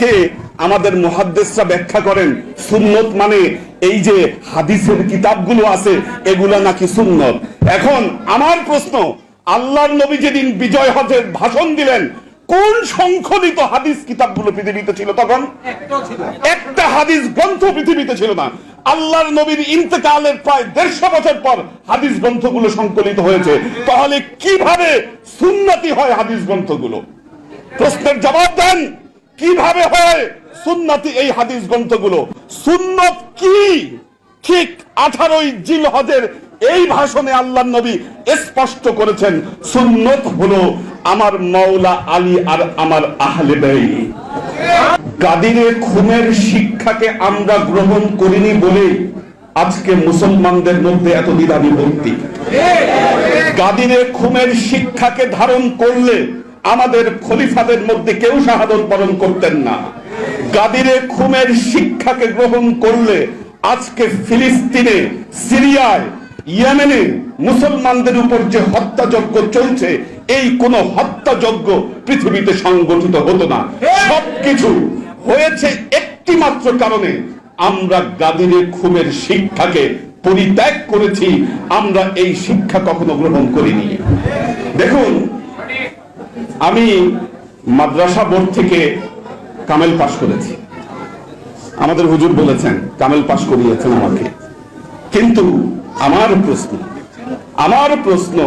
আজকে আমাদের মুহাদ্দিসরা ব্যাখ্যা করেন সুন্নত মানে এই যে হাদিসের কিতাবগুলো আছে এগুলা নাকি সুন্নত। এখন আমার প্রশ্ন আল্লাহর নবী যেদিন বিজয় হজের ভাষণ দিলেন কোন সংশোধিত হাদিস কিতাবগুলো পৃথিবীতে ছিল তখন? একটা হাদিস গ্রন্থ পৃথিবীতে ছিল না। আল্লাহর নবীর ইন্তেকালের প্রায় দেড়শো বছর পর হাদিস গ্রন্থগুলো সংকলিত হয়েছে। তাহলে কীভাবে সুন্নতি হয় হাদিস গ্রন্থগুলো? প্রশ্নের জবাব দেন। কীভাবে হয়? সুন্নতি এই হাদিস গ্রন্থগুলো। সুন্নত কি? ঠিক আঠারোই জিল হজের এই ভাষণে আল্লাহ নবী স্পষ্ট করেছেন, সুন্নত হলো আমার মৌলা আলী আর আমার আহলে কাদিরে খুনের শিক্ষাকে আমরা গ্রহণ করিনি বলে আজকে মুসলমানদের মধ্যে এত দ্বিধা বিভক্তি কাদিরে খুনের শিক্ষাকে ধারণ করলে আমাদের খলিফাদের মধ্যে কেউ শাহাদত বরণ করতেন না। গাদিরে খুমের শিক্ষাকে গ্রহণ করলে আজকে ফিলিস্তিনে, সিরিয়ায়, ইয়েমেনে মুসলমানদের উপর যে হত্যাযজ্ঞ চলছে, এই কোন হত্যাযজ্ঞ পৃথিবীতে সংগঠিত হতো না। সবকিছু হয়েছে একটি মাত্র কারণে আমরা গাদিরে খুমের শিক্ষাকে পরিত্যাগ করেছি, আমরা এই শিক্ষা কখনো গ্রহণ করিনি। দেখুন আমি মাদ্রাসা বোর্ড থেকে কামেল পাশ করেছি। আমাদের হুজুর বলেছেন, কামেল পাশ করিয়েছেন আমাকে। কিন্তু আমার প্রশ্ন আমার প্রশ্ন,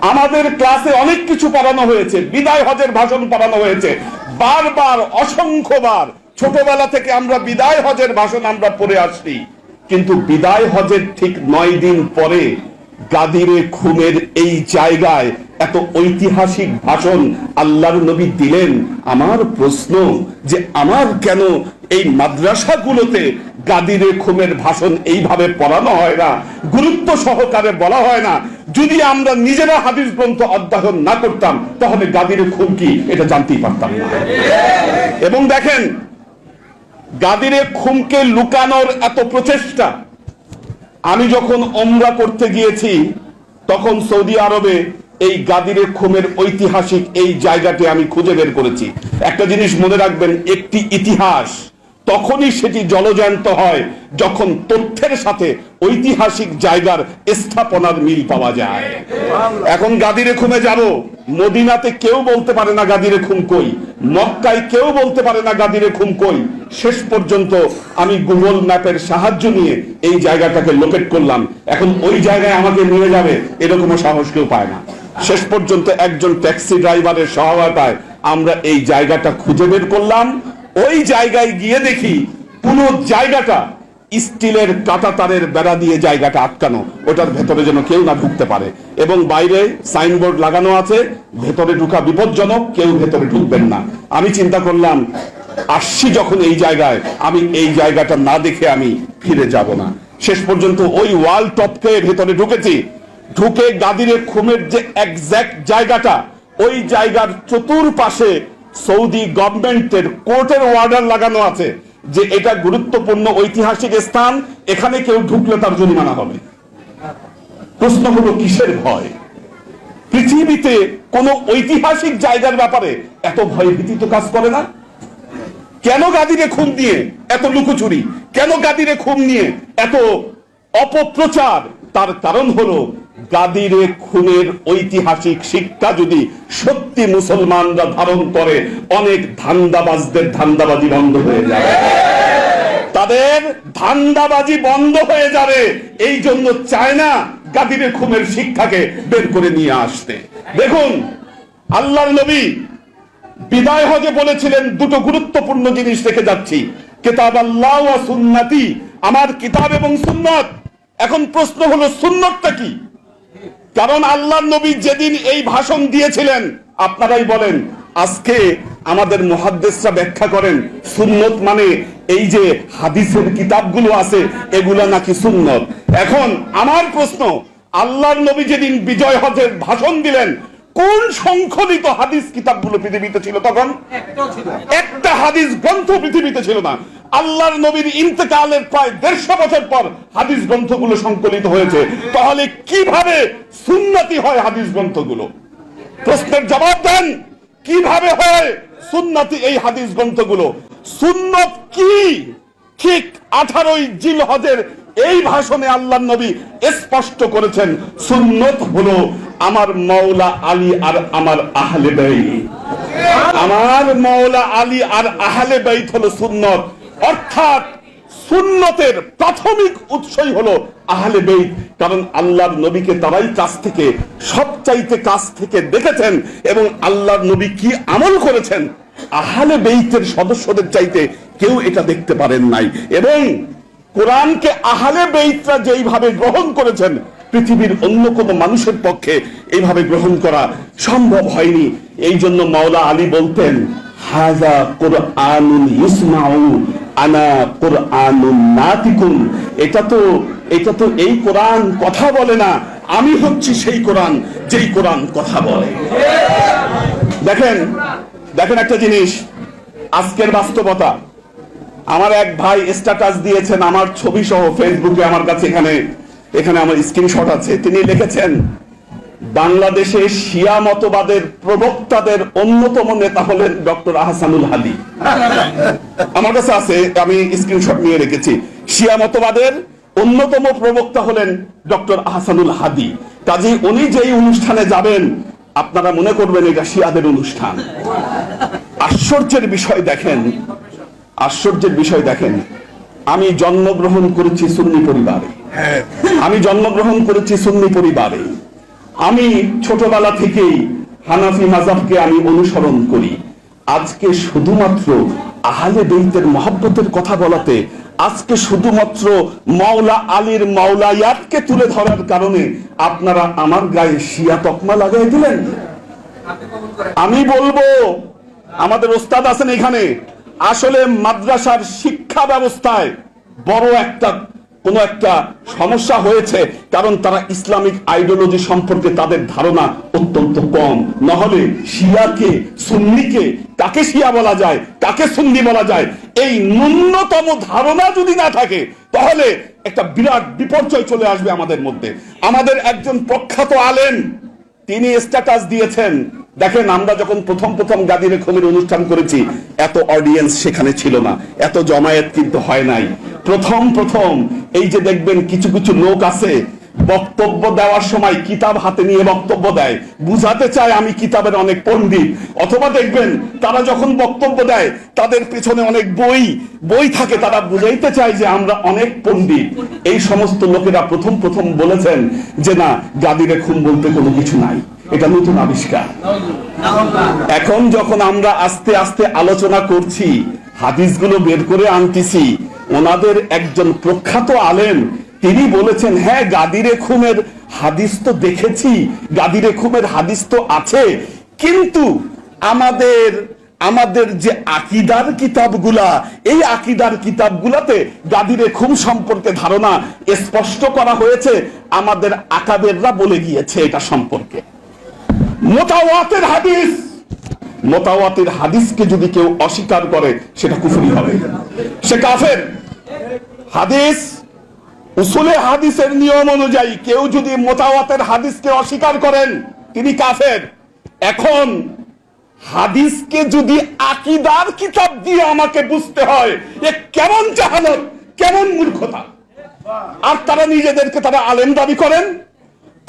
আমাদের ক্লাসে অনেক কিছু পড়ানো হয়েছে, বিদায় হজের ভাষণ পড়ানো হয়েছে। বারবার, অসংখ্যবার, ছোটবেলা থেকে আমরা বিদায় হজের ভাষণ আমরা পড়ে আসছি। কিন্তু বিদায় হজের ঠিক নয় দিন পরে গাদিরে খুমের এই জায়গায় এত ঐতিহাসিক ভাষণ আল্লাহর নবী দিলেন। আমার প্রশ্ন যে আমার কেন এই মাদ্রাসাগুলোতে গাদিরে খুমের ভাষণ এইভাবে পড়ানো হয় না, গুরুত্ব সহকারে বলা হয় না? যদি আমরা নিজেরা হাদিস গ্রন্থ অধ্যয়ন না করতাম, তাহলে গাদিরে খুম কি? এটা জানতেই পারতাম না। এবং দেখেন, গাদিরে খুমকে লুকানোর এত প্রচেষ্টা। আমি যখন ওমরা করতে গিয়েছি, তখন সৌদি আরবে এই গাদিরে খুমের ঐতিহাসিক এই জায়গাটি আমি খুঁজে বের করেছি। একটা জিনিস মনে রাখবেন, একটি ইতিহাস, তখনই সেটি জলজান্ত হয় যখন তথ্যের সাথে ঐতিহাসিক জায়গার স্থাপনার মিল পাওয়া যায়। এখন গাদিরে খুমে যাব। মদিনাতে কেউ বলতে পারে না গাদিরে খুম কই। মক্কায় কেউ বলতে পারে না গাদিরে খুম কই। শেষ পর্যন্ত আমি গুগল ম্যাপের সাহায্য নিয়ে এই জায়গাটাকে লোকেট করলাম। এখন ওই জায়গায় আমাকে নিয়ে যাবে এরকমও সাহস কেউ পায় না। শেষ পর্যন্ত একজন ট্যাক্সি ড্রাইভারের সহায়তায় আমরা এই জায়গাটা খুঁজে বের করলাম। ওই জায়গায় গিয়ে দেখি পুরো জায়গাটা স্টিলের কাটা তারের বেড়া দিয়ে জায়গাটা আটকানো। ওটার ভেতরে যেন কেউ না ঢুকতে পারে। এবং বাইরে সাইনবোর্ড লাগানো আছে, ভেতরে ঢুকা বিপজ্জনক, কেউ ভেতরে ঢুকবেন না। আমি চিন্তা করলাম, আসছি যখন এই জায়গায়, আমি এই জায়গাটা না দেখে আমি ফিরে যাব না। শেষ পর্যন্ত ওই ওয়াল টপকে ভেতরে ঢুকেছি। ঢুকে গাদিরে খুমের যে একজ্যাক্ট জায়গাটা, ওই জায়গার চতুর্পাশে সৌদি গভর্নমেন্টের কোর্টের ওয়ার্ডার লাগানো আছে যে এটা গুরুত্বপূর্ণ ঐতিহাসিক স্থান, এখানে কেউ ঢুকলে তার জরিমানা হবে। প্রশ্ন হলো কিসের ভয়? পৃথিবীতে কোন ঐতিহাসিক জায়গার ব্যাপারে এত ভয় ভীতি তো কাজ করে না? কেন গাদিরে খুন নিয়ে এত লুকোচুরি? কেন গাদিরে খুন নিয়ে এত অপপ্রচার? তার কারণ হলো গাদিরে খুনের ঐতিহাসিক শিক্ষা যদি সত্যি মুসলমানরা ধারণ করে, অনেক ধান্দাবাজদের ধান্দাবাজি বন্ধ হয়ে যাবে। তাদের ধান্দাবাজি বন্ধ হয়ে যাবে। এই জন্য চায় না গাদিরে খুনের শিক্ষাকে বের করে নিয়ে আসতে। দেখুন, আল্লাহর নবী বিদায় হজে বলেছিলেন, দুটো গুরুত্বপূর্ণ জিনিস রেখে যাচ্ছি। কিতাব আল্লাহ সুন্নাতি, আমার কিতাব এবং সুন্নত। এখন প্রশ্ন হলো, সুন্নতটা কি? কারণ আল্লাহ নবী যেদিন এই ভাষণ দিয়েছিলেন, আপনারাই বলেন, আজকে আমাদের মহাদ্দেশরা ব্যাখ্যা করেন, সুন্নত মানে এই যে হাদিসের কিতাবগুলো আছে, এগুলো নাকি সুন্নত। এখন আমার প্রশ্ন, আল্লাহর নবী যেদিন বিজয় হজের ভাষণ দিলেন কোন সংকলিত হাদিস কিতাবগুলো পৃথিবীতে ছিল তখন? একটা হাদিস গ্রন্থ পৃথিবীতে ছিল না। আল্লাহর নবীর ইন্তেকালের প্রায় দেড়শো বছর পর হাদিস গ্রন্থগুলো সংকলিত হয়েছে। তাহলে কীভাবে সুন্নতি হয় হাদিস গ্রন্থগুলো? প্রশ্নের জবাব দেন। কীভাবে হয় সুন্নতি এই হাদিস গ্রন্থগুলো? সুন্নত কি? ঠিক আঠারোই জিল হজের এই ভাষণে আল্লাহ নবী স্পষ্ট করেছেন, সুন্নত হলো আমার মৌলা আলী আর আমার আহলে বেই আমার মৌলা আলী আর আহলে বাইত হলো সুন্নত। অর্থাৎ সুন্নতের প্রাথমিক উৎসই হলো আহলে বেইত, কারণ আল্লাহর নবীকে তারাই কাছ থেকে, সবচাইতে কাছ থেকে দেখেছেন এবং আল্লাহর নবী কি আমল করেছেন, আহলে বেইতের সদস্যদের চাইতে কেউ এটা দেখতে পারেন নাই। এবং কোরআনকে আহলে বেইতরা যেইভাবে গ্রহণ করেছেন, পৃথিবীর অন্য কোনো মানুষের পক্ষে এইভাবে গ্রহণ করা সম্ভব হয়নি। এই জন্য মাওলা আলী বলতেন হাজা কোরআনুন ইসমাউ আনা কোরআনুন নাতিকুন এটা তো এটা তো এই কোরআন কথা বলে না। আমি হচ্ছি সেই কোরআন, যেই কোরআন কথা বলে। দেখেন দেখেন একটা জিনিস, আজকের বাস্তবতা। আমার এক ভাই স্ট্যাটাস দিয়েছেন আমার ছবি সহ ফেসবুকে আমার কাছে এখানে এখানে আমার স্ক্রিনশট আছে। তিনি লিখেছেন বাংলাদেশে শিয়া মতবাদের প্রবক্তাদের অন্যতম নেতা হলেন ডক্টর আহসানুল হাদি আমার কাছে আছে, আমি স্ক্রিনশট নিয়ে রেখেছি। শিয়া মতবাদের অন্যতম প্রবক্তা হলেন ডক্টর আহসানুল হাদি কাজী উনি যেই অনুষ্ঠানে যাবেন, আপনারা মনে করবেন এটা শিয়াদের অনুষ্ঠান। আশ্চর্যের বিষয় দেখেন আশ্চর্যের বিষয় দেখেন আমি জন্মগ্রহণ করেছি সুন্নি পরিবারে। আমি জন্মগ্রহণ করেছি সুন্নি পরিবারে। আমি ছোটবেলা থেকেই হানাফি মাজাবকে আমি অনুসরণ করি। আজকে শুধুমাত্র আহলে বেইতের মহাব্বতের কথা বলাতে আজকে শুধুমাত্র মাওলা আলীর মাওলায়াতকে তুলে ধরার কারণে আপনারা আমার গায়ে শিয়া তকমা লাগাই দিলেন? আমি বলব আমাদের ওস্তাদ আছেন এখানে। আসলে মাদ্রাসার শিক্ষা ব্যবস্থায় বড় একটা, কোন একটা সমস্যা হয়েছে, কারণ তারা ইসলামিক আইডিওলজি সম্পর্কে তাদের ধারণা অত্যন্ত কম। নহলে শিয়াকে, সুন্নিকে, কাকে শিয়া বলা যায়, কাকে সুন্নি বলা যায়, এই ন্যূনতম ধারণা যদি না থাকে, তাহলে একটা বিরাট বিপর্যয় চলে আসবে আমাদের মধ্যে। আমাদের একজন প্রখ্যাত আলেম তিনি স্ট্যাটাস দিয়েছেন। দেখেন, আমরা যখন প্রথম প্রথম গাদিরে খমির অনুষ্ঠান করেছি, এত অডিয়েন্স সেখানে ছিল না, এত জমায়েত কিন্তু হয় নাই। প্রথম প্রথম এই যে দেখবেন কিছু কিছু লোক আছে বক্তব্য দেওয়ার সময় কিতাব হাতে নিয়ে বক্তব্য দেয়। বুঝাতে চায় আমি কিতাবের অনেক পণ্ডিত। অথবা দেখবেন, তারা যখন বক্তব্য দেয়, তাদের পেছনে অনেক বই বই থাকে, তারা বুঝাইতে চায় যে আমরা অনেক পণ্ডিত। এই সমস্ত লোকেরা প্রথম প্রথম বলেছেন যে না, গাদিরে খুন বলতে কোনো কিছু নাই। এটা নতুন আবিষ্কার। এখন যখন আমরা আস্তে আস্তে আলোচনা করছি, হাদিসগুলো বের করে আনতেছি, ওনাদের একজন প্রখ্যাত আলেম তিনি বলেছেন হ্যাঁ গাদিরে খুমের হাদিস তো দেখেছি, গাদিরে খুমের হাদিস তো আছে, কিন্তু আমাদের আমাদের যে আকিদার কিতাবগুলা, এই আকিদার কিতাবগুলাতে গাদিরে খুম সম্পর্কে ধারণা স্পষ্ট করা হয়েছে, আমাদের আকাদেররা বলে গিয়েছে এটা সম্পর্কে। মোতাওয়াতের হাদিস, মোতাওয়াতের হাদিসকে যদি কেউ অস্বীকার করে, সেটা কুফরি হবে। সে কাফের? হাদিস উসুলে হাদিসের নিয়ম অনুযায়ী কেউ যদি মোতাওয়াতের হাদিসকে অস্বীকার করেন, তিনি কাফের। এখন হাদিসকে যদি আকিদার কিতাব দিয়ে আমাকে বুঝতে হয়, এ কেমন জাহালত কেমন মূর্খতা। আর তারা নিজেদেরকে তারা আলেম দাবি করেন।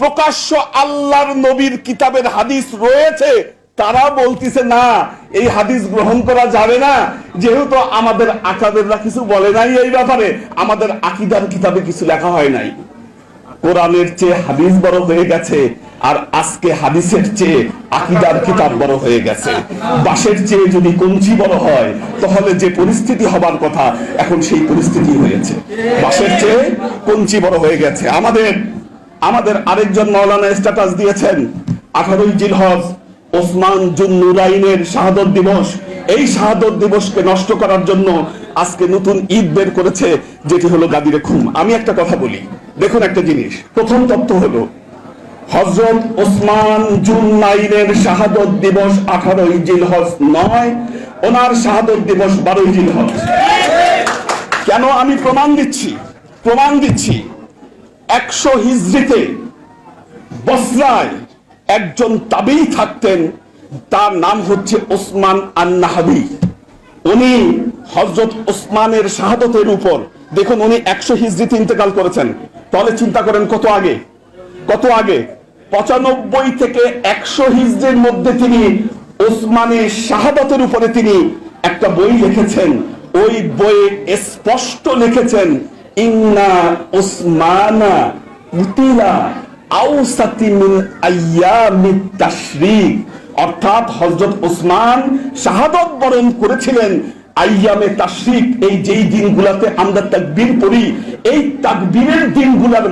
প্রকাশ্য আল্লাহর নবীর কিতাবের হাদিস রয়েছে তারা বলতিছে, না, এই হাদিস গ্রহণ করা যাবে না। যেহেতু আমাদের আকাদেররা কিছু বলে নাই এই ব্যাপারে, আমাদের আকিদার কিতাবে কিছু লেখা হয় নাই। কোরআনের চেয়ে হাদিস বড় হয়ে গেছে, আর আজকে হাদিসের চেয়ে আকিদার কিতাব বড় হয়ে গেছে। বাসের চেয়ে যদি কঞ্চি বড় হয়, তাহলে যে পরিস্থিতি হবার কথা, এখন সেই পরিস্থিতি হয়েছে। বাসের চেয়ে কঞ্চি বড় হয়ে গেছে। আমাদের আমাদের আরেকজন মৌলানা স্ট্যাটাস দিয়েছেন, আঠারোই জিলহজ ওসমান জুন নুরাইনের শাহাদত দিবস। এই শাহাদত দিবসকে নষ্ট করার জন্য আজকে নতুন ঈদ বের করেছে, যেটি হলো গাদিরে খুম। আমি একটা কথা বলি। দেখুন একটা জিনিস। প্রথম তথ্য হলো হজরত ওসমান জুন নাইনের শাহাদত দিবস আঠারোই জিলহজ নয়, ওনার শাহাদত দিবস বারোই জিলহজ। কেন আমি প্রমাণ দিচ্ছি? প্রমাণ দিচ্ছি। একশো হিজড়িতে বসরায় একজন তাবেই থাকতেন, তার নাম হচ্ছে ওসমান আন্নাহাবি। উনি হজরত ওসমানের শাহাদতের উপর, দেখুন উনি একশো হিজড়িতে ইন্তেকাল করেছেন। তাহলে চিন্তা করেন কত আগে? কত আগে? পঁচানব্বই থেকে একশো হিজড়ির মধ্যে তিনি ওসমানের শাহাদতের উপরে তিনি একটা বই লিখেছেন। ওই বইয়ে স্পষ্ট লিখেছেন, ইন্না ওসমানা উতিলা অর্থাৎ ওসমান শাহাদত বরণ করেছিলেন আইয়ামে তাশরিক, এই যেই আমরা তাকবীর এই তাকবীরের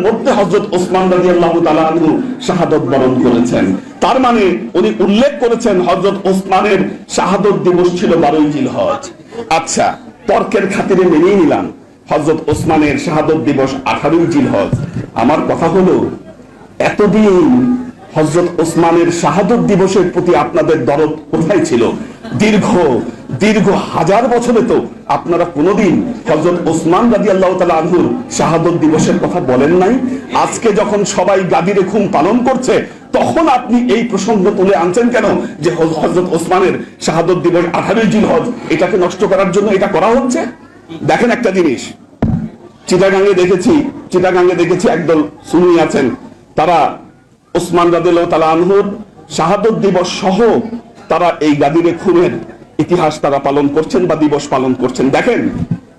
মধ্যে হযরত ওসমান রাদিয়াল্লাহু তাআলা আনহু শাহাদত বরণ করেছেন। তার মানে উনি উল্লেখ করেছেন হযরত ওসমানের শাহাদত দিবস ছিল 12 জিলহজ। আচ্ছা তর্কের খাতিরে মেনে নিলাম। হযরত ওসমানের শাহাদত দিবস 18 জিলহজ। আমার কথা হলো এতদিন হজরত ওসমানের শাহাদত দিবসের প্রতি আপনাদের দরদ কোথায় ছিল? দীর্ঘ দীর্ঘ হাজার বছরে তো আপনারা কোনোদিন হজরত ওসমান রাজি আল্লাহ তালা আনহুর শাহাদত দিবসের কথা বলেন নাই। আজকে যখন সবাই গাদিরে খুন পালন করছে, তখন আপনি এই প্রসঙ্গ তুলে আনছেন কেন? যে হজরত ওসমানের শাহাদত দিবস আঠারোই জিল হজ, এটাকে নষ্ট করার জন্য এটা করা হচ্ছে? দেখেন একটা জিনিস। চিটাগাঙ্গে দেখেছি চিটাগাঙ্গে দেখেছি একদল সুনি আছেন। তারা ওসমান রাদিল্লাহ তালা আনহুর শাহাদত দিবস সহ তারা এই গাদিরে খুনের ইতিহাস তারা পালন করছেন বা দিবস পালন করছেন। দেখেন,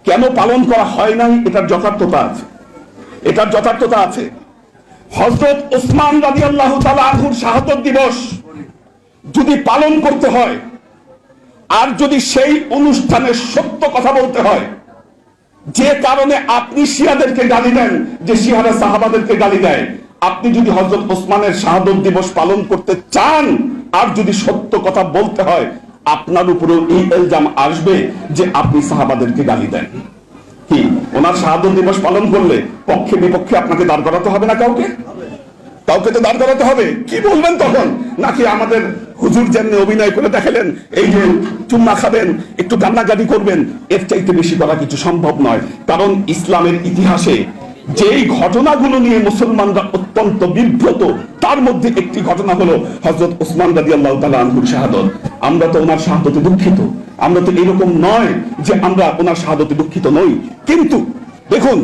কেন পালন করা হয় নাই? এটার যথার্থতা আছে। এটার যথার্থতা আছে। হজরত ওসমান রাজি আল্লাহ আনহুর শাহাদত দিবস যদি পালন করতে হয়, আর যদি সেই অনুষ্ঠানের সত্য কথা বলতে হয়, যে কারণে আপনি শিয়াদেরকে গালি দেন, যে শিয়ারা সাহাবাদেরকে গালি দেয় আপনি যদি হজরত ওসমানের শাহাদত দিবস পালন করতে চান, আর যদি সত্য কথা বলতে হয়, আপনার উপরেও এই এলজাম আসবে যে আপনি সাহাবাদেরকে গালি দেন। কি? ওনার শাহাদত দিবস পালন করলে পক্ষে বিপক্ষে আপনাকে দাঁড় করাতে হবে না কাউকে? কাউকে তো দাঁড় করাতে হবে। কি বলবেন তখন? নাকি আমাদের হুজুর যেমনি অভিনয় করে দেখালেন, এই যে চুম্মা খাবেন, একটু কান্নাকাটি করবেন, এর চাইতে বেশি করা কিছু সম্ভব নয়। কারণ ইসলামের ইতিহাসে যেই ঘটনাগুলো নিয়ে মুসলমানরা অত্যন্ত বিব্রত, তার মধ্যে একটি ঘটনা হলো হজরত ওসমান রাজি আল্লাহ তালা আনহুর শাহাদত। আমরা তো ওনার শাহাদতে দুঃখিত। আমরা তো এরকম নয় যে আমরা ওনার শাহাদতে দুঃখিত নই। কিন্তু দেখুন,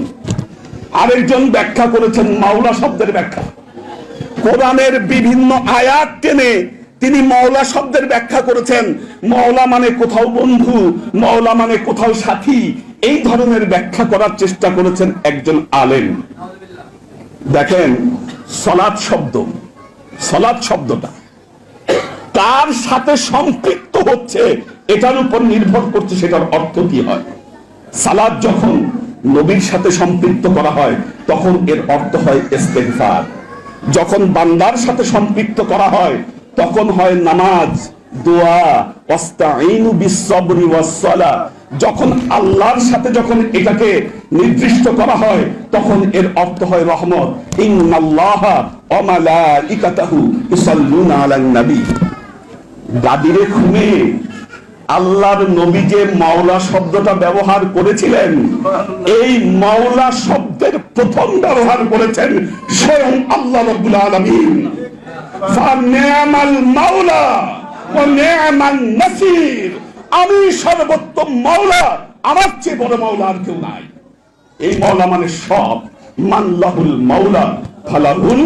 আরেকজন ব্যাখ্যা করেছেন মাওলা শব্দের ব্যাখ্যা। কোরআনের বিভিন্ন আয়াত টেনে তিনি মওলা শব্দের ব্যাখ্যা করেছেন। মওলা মানে কোথাও বন্ধু, মওলা মানে কোথাও সাথী এই ধরনের ব্যাখ্যা করার চেষ্টা করেছেন একজন আলেম। দেখেন, সলাৎ শব্দ। সলাৎ শব্দটা। কার সাথে সম্পৃক্ত হচ্ছে, এটার উপর নির্ভর করছে সেটার অর্থ কি হয়। সালাদ যখন নবীর সাথে সম্পৃক্ত করা হয়, তখন এর অর্থ হয় ইস্তেগফার। যখন বান্দার সাথে সম্পৃক্ত করা হয়, তখন হয় নামাজ, দোয়া, ওয়াস্তাঈনু বিস-সাবরি ওয়াস-সালা যখন আল্লাহর সাথে যখন এটাকে নির্দিষ্ট করা হয়, তখন এর অর্থ হয় রহমত। খুনে আল্লাহর নবী যে মাওলা শব্দটা ব্যবহার করেছিলেন, এই মাওলা শব্দের প্রথম ব্যবহার করেছেন স্বয়ং আল্লাহ আলামিন। মাওলা নি'মান নাসির। আমি সর্বোত্তম মাওলা। আমার চেয়ে বড় মাওলা আর কেউ নাই। এই মাওলা মানে সব। মাল্লাহুল মাওলা ফালাহুল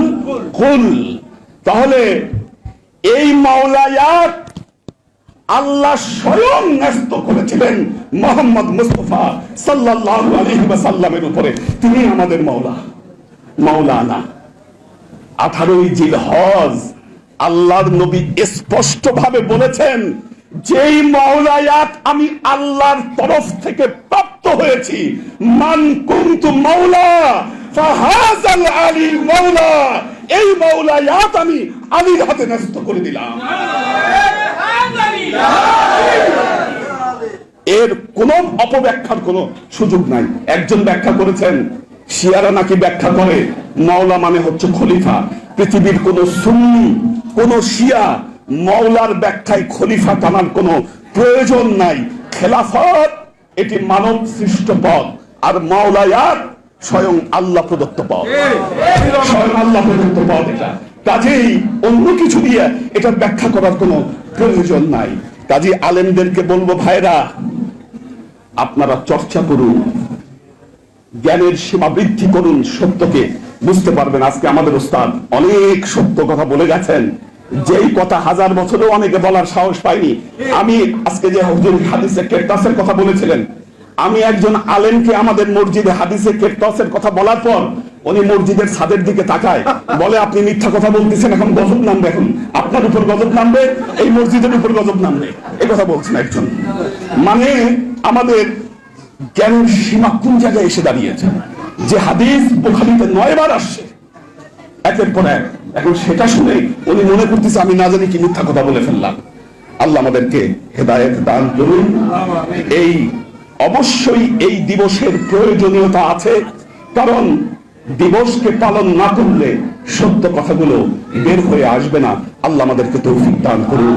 কুল। তাহলে এই মাওলায়াত আল্লাহ স্বয়ং ন্যস্ত করেছিলেন মোহাম্মদ মুস্তফা সাল্লাল্লাহু আলাইহি ওয়াসাল্লামের উপরে। তিনি আমাদের মাওলা। মাওলানা আঠারোই জিল হজ আল্লাহর নবী স্পষ্ট ভাবে বলেছেন যেই মাওলায়াত আমি আল্লাহর তরফ থেকে প্রাপ্ত হয়েছি, মান কুনতু মাওলা ফাহাজাল আলী মাওলা এই মাওলায়াত আমি আলীর হাতে ন্যস্ত করে দিলাম। এর কোন অপব্যাখ্যার কোন সুযোগ নাই। একজন ব্যাখ্যা করেছেন, শিয়ারা নাকি ব্যাখ্যা করে মাওলা মানে হচ্ছে খলিফা। পৃথিবীর কোন সুন্নি, কোন শিয়া মাওলার ব্যাখ্যায় খলিফা টানার কোনো প্রয়োজন নাই। খেলাফত এটি মানব সৃষ্ট পদ আর মাওলায়াত স্বয়ং আল্লাহ প্রদত্ত পদ স্বয়ং আল্লাহ প্রদত্ত পদ এটা। কাজেই অন্য কিছু দিয়ে এটা ব্যাখ্যা করার কোনো প্রয়োজন নাই। কাজী আলেমদেরকে বলব ভাইরা আপনারা চর্চা করুন। জ্ঞানের সীমা বৃদ্ধি করুন সত্যকে। বুঝতে পারবেন, আজকে আমাদের ওস্তাদ অনেক সত্য কথা বলে গেছেন। যেই কথা হাজার বছরেও অনেকে বলার সাহস পাইনি, আমি আজকে যে হুজুর হাদিসে কেরতাসের কথা বলেছিলেন, আমি একজন আলেমকে আমাদের মসজিদে হাদিসে কেরতাসের কথা বলার পর উনি মসজিদের ছাদের দিকে তাকায়, বলে, আপনি মিথ্যা কথা বলতেছেন, এখন গজব নামবে এখন, আপনার উপর গজব নামবে, এই মসজিদের উপর গজব নামবে। এই কথা বলছেন একজন। মানে আমাদের জ্ঞানের সীমা কোন জায়গায় এসে দাঁড়িয়েছে? যে হাদিস বোখারিতে নয় বার আসছে, একের পর এক। এখন সেটা শুনে উনি মনে করতেছে, আমি না জানি কি মিথ্যা কথা বলে ফেললাম। আল্লাহ আমাদেরকে হেদায়ত দান করুন। এই অবশ্যই এই দিবসের প্রয়োজনীয়তা আছে, কারণ দিবসকে পালন না করলে সত্য কথাগুলো বের হয়ে আসবে না। আল্লাহ আমাদেরকে তৌফিক দান করুন।